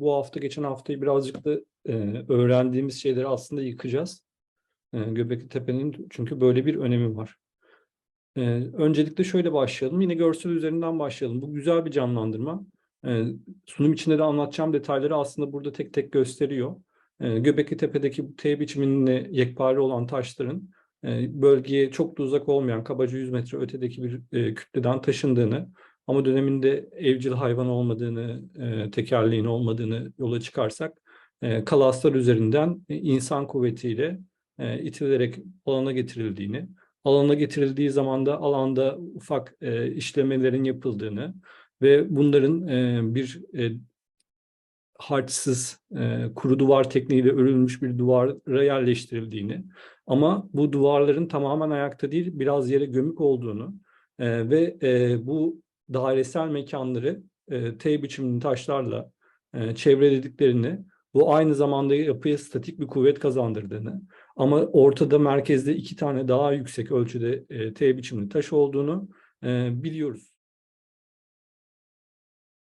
Bu hafta geçen haftayı birazcık da e, öğrendiğimiz şeyleri aslında yıkacağız. E, Göbekli Tepe'nin çünkü böyle bir önemi var. E, öncelikle şöyle başlayalım. Yine görsel üzerinden başlayalım. Bu güzel bir canlandırma. E, sunum içinde de anlatacağım detayları aslında burada tek tek gösteriyor. E, Göbekli Tepe'deki bu T biçiminde yekpare olan taşların e, bölgeye çok da uzak olmayan kabaca 100 metre ötedeki bir e, kütleden taşındığını ama döneminde evcil hayvan olmadığını, e, tekerleğin olmadığını yola çıkarsak e, kalaslar üzerinden e, insan kuvvetiyle e, itilerek alana getirildiğini, alana getirildiği zaman da alanda ufak e, işlemelerin yapıldığını ve bunların e, bir e, harçsız e, kuru duvar tekniğiyle örülmüş bir duvara yerleştirildiğini ama bu duvarların tamamen ayakta değil biraz yere gömük olduğunu e, ve e, bu dairesel mekanları e, T biçimli taşlarla e, çevrelediklerini bu aynı zamanda yapıya statik bir kuvvet kazandırdığını ama ortada merkezde iki tane daha yüksek ölçüde e, T biçimli taş olduğunu e, biliyoruz.